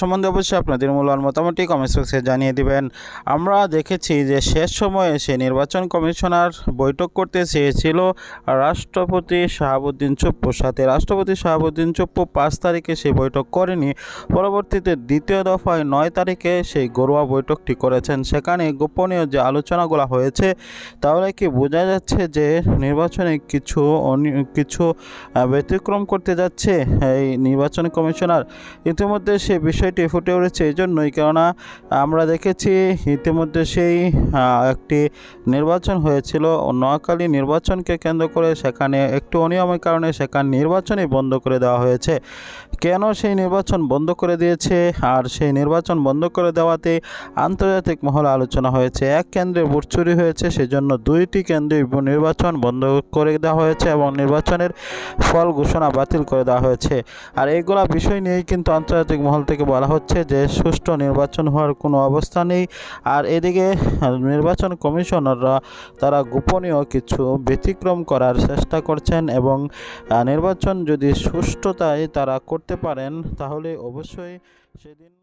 সম্বন্ধে অবশ্যই আপনাদের মূল্যবান মতামতটি কমেন্ট বক্সে জানিয়ে দিবেন। আমরা দেখেছি যে শেষ সময়ে সে নির্বাচন কমিশনার বৈঠক করতে চেয়েছিল। রাষ্ট্রপতি শাহাবুদ্দিন চুপ্পুর সাথে রাষ্ট্রপতি শাহাবুদ্দিন চুপ্পু পাঁচ তারিখে সেই বৈঠক করেনি। পরবর্তীতে দ্বিতীয় দফায় নয় তারিখে সেই ঘরোয়া বৈঠকটি করেছেন। সেখানে গোপনীয় যে আলোচনাগুলো হয়েছে, তাহলে কি বোঝা যাচ্ছে যে নির্বাচনে কিছু কিছু ব্যতিক্রম করতে যাচ্ছে? এই নির্বাচন কমিশনার ইতিমধ্যে সে বিষয়টি ফুটে উঠেছে এই জন্যই। কেননা আমরা দেখেছি ইতিমধ্যে সেই একটি নির্বাচন হয়েছিল। নোয়াখালী নির্বাচনকে কেন্দ্র করে সেখানে একটু অনিয়মের কারণে সেখানে নির্বাচনই বন্ধ করে দেওয়া হয়েছে। কেন সেই নির্বাচন বন্ধ করে দিয়েছে? আর সেই নির্বাচন বন্ধ করে দেওয়াতে আন্তর্জাতিক মহল আলোচনা হয়েছে। এক কেন্দ্রে ভোট চুরি হয়েছে, সেজন্য দুইটি কেন্দ্রে নির্বাচন বন্ধ করে দেওয়া হয়েছে এবং নির্বাচনের ফল ঘোষণা বাতিল করে দেওয়া হয়েছে। আর এইগুলা বিষয় নিয়েই কিন্তু আন্তর্জাতিক মহল থেকে বলা হচ্ছে যে, সুষ্ঠু নির্বাচন হওয়ার কোনো অবস্থা নেই। আর এদিকে নির্বাচন কমিশনাররা তারা গোপনীয় কিছু ব্যতিক্রম করার চেষ্টা করছেন এবং নির্বাচন যদি সুষ্ঠুতায় তারা করতে পারেন, তাহলে অবশ্যই সেদিন